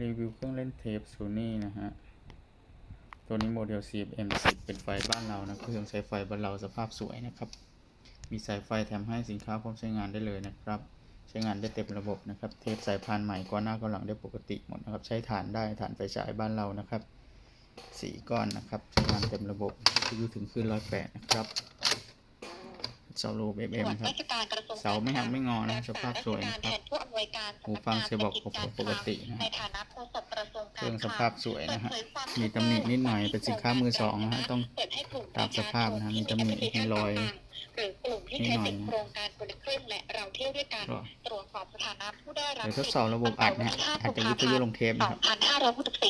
รีวิวเครื่องเล่นเทป Sony นะฮะ ตัวนี้โมเดล CFM10 เป็นไฟบ้านเรานะเครื่องใช้ไฟบ้านเราสภาพสวยนะครับ มีสายไฟแถมให้สินค้าพร้อมใช้งานได้เลยนะครับ ใช้งานได้เต็มระบบนะครับ เทปสายพานใหม่ก้อนหน้าก้อนหลังได้ปกติหมดนะครับ ใช้ฐานได้ฐานไฟฉายบ้านเรานะครับ สีก้อนนะครับ ใช้งานเต็มระบบวิทยุถึงขึ้น108นะครับ เสาโลบส่ว FM นครับราชการกระทรวงเสาไม่หักไม่งอนะรักษสภาพสวยนะครับราชการแทนผู้อำนวยการหูฟังเสียบอกปกตินะในฐานะโฆษกกระทรวงเคการรื่องคสลังภาพสวยนะฮะเปิดเผยความมีตำหนินิดหน่อยเป็นสินค้ามือสองนะฮะต้องเปิดให้กลุ่มตามสภาพนะฮะมีตำหนิให้รอยหรือกลุ่มที่ใช้สิทธิโครงการคนละครึ่งและเราเที่ยวด้วยกันก็ตรวจสอบสถานะผู้ได้รับเดี๋ยวทดสอบระบบอัดนะฮะอัดจากวิทยุลงเทปนะครับ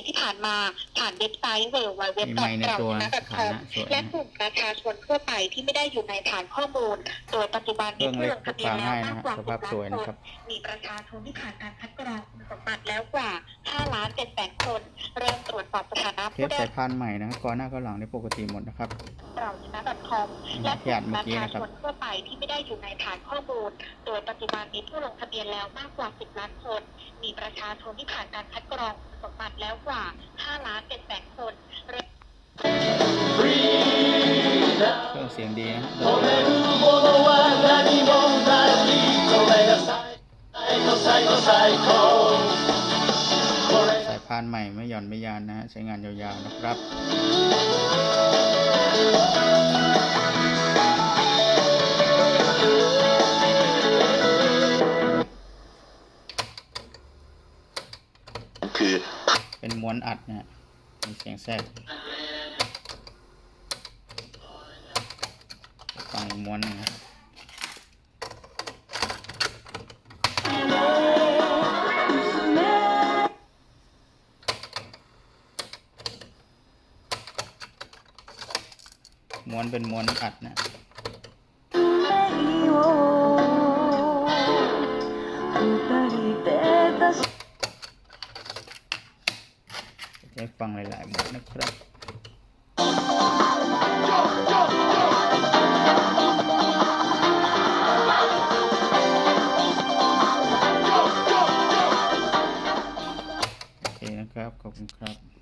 2564ที่ผ่านมาผ่านเว็บไซต์ w w w มีไมค์ในตัวนะฐานะสวยนะและกลุ่มประชาชนทั่วไปที่ไม่ได้อยู่ในฐานข้อมูล โดยปัจจุบันเครื่องเล็กผู้ลงทะเบียนแล้วมากกว่าพกพาง่ายนะฮะสภาพสวยนะครับมีประชาชนที่ผ่านการคัดกรองคุณสมบัติแล้วกว่า5ล้าน7แสนคน เริ่มตรวจสอบสถานะเทผู้ปได้สายพานใหม่นะก้อนหน้าก้อนหลังได้ปกติหมดนะครับ เราชนะ .com และกลุ่มประชาชนทั่วไปที่ไม่ได้อยู่ในฐานข้อมูล โดยปัจจุบันมีผู้ลงทะเบียนแล้วมากกว่า 10 ล้านคน มีประชาชนที่ผ่านการคัดกรองสมบัติแล้วกว่า 5 ล้านเป็แสนคนเครื่องเสียงดีนะสายพานใหม่ไม่หย่อนไม่ยานนะฮะใช้งานยาวๆนะครับ คือ เป็นม้วนอัดนะมีเสียงแทรกฟังม้วนนะม้วนเป็นม้วนอัดนะ ได้ฟังหลายๆบทนะครับโอเคนะครับ ขอบคุณครับ